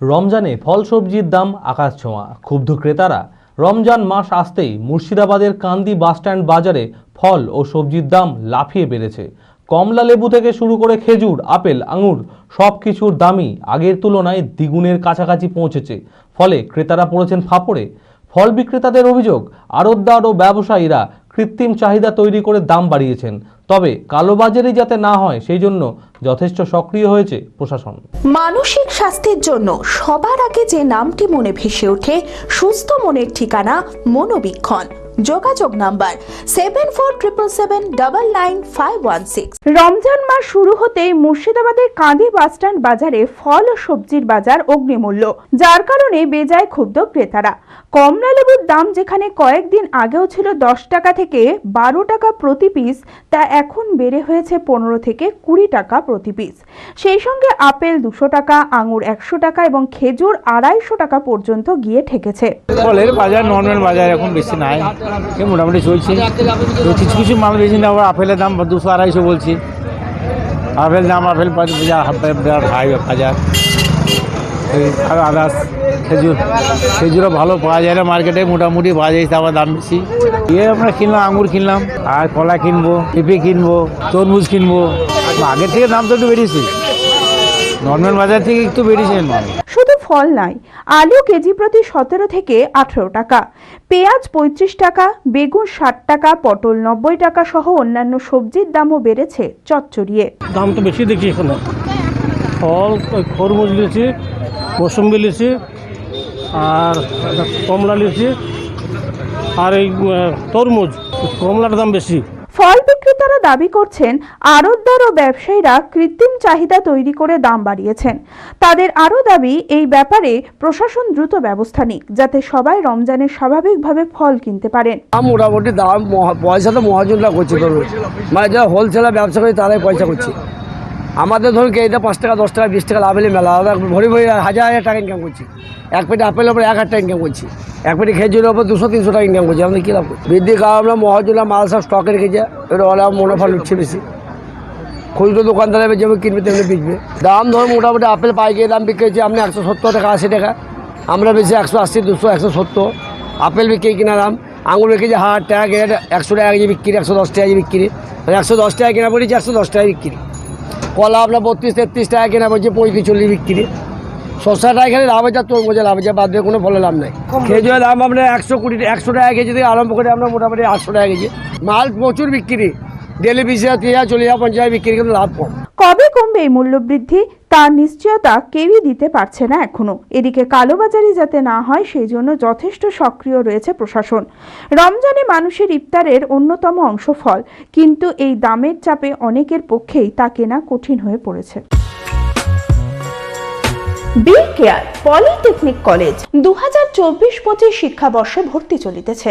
রমজানে ফল সবজির দাম আকাশ ছোঁয়া। ক্ষুব্ধ ক্রেতারা, রমজান মাস আসতেই মুর্শিদাবাদের কান্দি বাসস্ট্যান্ড বাজারে ফল ও সবজির দাম লাফিয়ে বেড়েছে। কমলা লেবু থেকে শুরু করে খেজুর, আপেল, আঙুর সব কিছুর দামই আগের তুলনায় দ্বিগুণের কাছাকাছি পৌঁছেছে। ফলে ক্রেতারা পড়েছেন ফাপড়ে। ফল বিক্রেতাদের অভিযোগ, আড়তদার ও ব্যবসায়ীরা কৃত্রিম চাহিদা তৈরি করে দাম বাড়িয়েছেন। তবে কালোবাজারি যাতে না হয়, সেই জন্য যথেষ্ট সক্রিয় হয়েছে প্রশাসন। মানসিক স্বাস্থ্যের জন্য সবার আগে যে নামটি মনে ভেসে ওঠে, সুস্থ মনের ঠিকানা মনোবীক্ষণ। যোগাযোগ number seven four triple seven double nine five one six Ramzan মাস শুরু হতেই মুর্শিদাবাদের কাঁদি বাসস্ট্যান্ড বাজারে ফল ও সবজির বাজার অগ্নিমূল্য যার কারণে বেজায় ক্ষুব্ধ ক্রেতারা। কমলা লেবুর দাম যেখানে কয়েকদিন আগেও ছিল দশ টাকা থেকে বারো টাকা প্রতি পিস তা এখন বেড়ে হয়েছে পনেরো থেকে কুড়ি টাকা প্রতি পিস। সেই সঙ্গে আপেল দুশো টাকা আঙুর একশো টাকা এবং খেজুর আড়াইশো টাকা পর্যন্ত গিয়ে ঠেকেছে। ফলের বাজার নর্মাল বাজার এখন বেশি নাই। এই মোটামুটি চলছে। তো কিছু কিছু মাল বেশি না আবার আপেলের দাম দুশো আড়াইশো বলছি। আপেল দাম, আপেল হাই এই আর আদার্স খেজুর, খেজুরও ভালো পাওয়া যায় না মার্কেটে মোটামুটি পাওয়া যায় আবার দাম বেশি। ইয়ে আমরা কিনলাম আঙুর কিনলাম, আর কলা কিনবো, পেঁপে কিনবো, তরমুজ কিনবো। আগের থেকে দাম তো একটু বেড়েছে। নর্মাল বাজার থেকে একটু বেড়েছে শুধু ফল নাই। আলু কেজি প্রতি সতেরো থেকে আঠেরো টাকা। পেঁয়াজ পঁয়ত্রিশ টাকা বেগুন ষাট টাকা পটল নব্বই টাকা সহ অন্যান্য সবজির দামও বেড়েছে চচ্চড়িয়ে। দাম তো বেশি দেখছি এখানে। ফল খরমুজ লিচি মৌসুম্বি লিচি আর কমলা লিচি আর এই তরমুজ। কমলার দাম বেশি। ফল বিক্রেতারা দাবি করছেন, আড়তদার ও ব্যবসায়ীরা কৃত্রিম চাহিদা তৈরি করে দাম বাড়িয়েছেন। তাদের আরও দাবি, এই ব্যাপারে প্রশাসন দ্রুত ব্যবস্থা নিক, যাতে সবাই রমজানে স্বাভাবিকভাবে ফল কিনতে পারেন। মোটামুটি দাম পয়সা তো মহাজনরা করছে মানে যারা হোলসেলার ব্যবসা করে, তারাই পয়সা করছে। আমাদের ধরুন কি পাঁচ টাকা, দশ টাকা, বিশ টাকা লাভ হলে মেলা ভরি ভরি হাজার হাজার টাকা ইনকাম করছি। এক পেটে আপেলের ওপর এক হাজার টাকা ইনকাম করছি। এক পেটে খেজুরের ওপর দুশো, তিনশো টাকা ইনকাম করছি। আমাদের কী লাভ করছি বৃদ্ধি কারণ আমরা মহাজনরা মাল সব স্টকে রেখেছে। এটা ওরা মুনাফা লুটছে বেশি। খুচরো দোকানদার যেমন কিনবে তেমনি বিকবে। দাম ধরুন মোটামুটি আপেল, পাইকারি দাম বিক্রি হচ্ছে আপনি একশো সত্তর টাকা, আশি টাকা। আমরা বেশি একশো আশি, দুশো, একশো সত্তর। আপেল বিক্রি কিনা দাম? আঙুর বিক্রি হাজার টাকা কেজি একশো টাকা কেজি বিক্রি, একশো দশ টাকা কেজি বিক্রি। একশো দশ টাকা কেনা পড়েছে, একশো দশ টাকা বিক্রি। কলা আপনার বত্রিশ তেত্রিশ টাকা কেনা বলছে পঁয়ত্রিশ চল্লিশ বিক্রি। শসা এখানে খেলে লাভ হচ্ছে তোর তরমুজে লাভ হচ্ছে বাদ দিয়ে কোনো ফলে লাভ নাই। খেজুরের দাম আপনার একশো কুড়ি একশো টাকা কেজি থেকে আরম্ভ করে আমরা মোটামুটি আটশো টাকা কেজি। মাল প্রচুর বিক্রি। ডেলি পঞ্চাশ বিক্রি কিন্তু লাভ কম। কবে কমবে এই তার নিশ্চয়তা কেউই দিতে পারছে না এখনও। এদিকে কালোবাজারি যাতে না হয়, সেই জন্য যথেষ্ট সক্রিয় রয়েছে প্রশাসন। রমজানে মানুষের ইফতারের অন্যতম অংশ ফল, কিন্তু এই দামের চাপে অনেকের পক্ষেই তা কেনা কঠিন হয়ে পড়েছে। বি কেয়ার পলিটেকনিক কলেজ দু হাজার চব্বিশ পঁচিশ শিক্ষাবর্ষে ভর্তি চলিতেছে।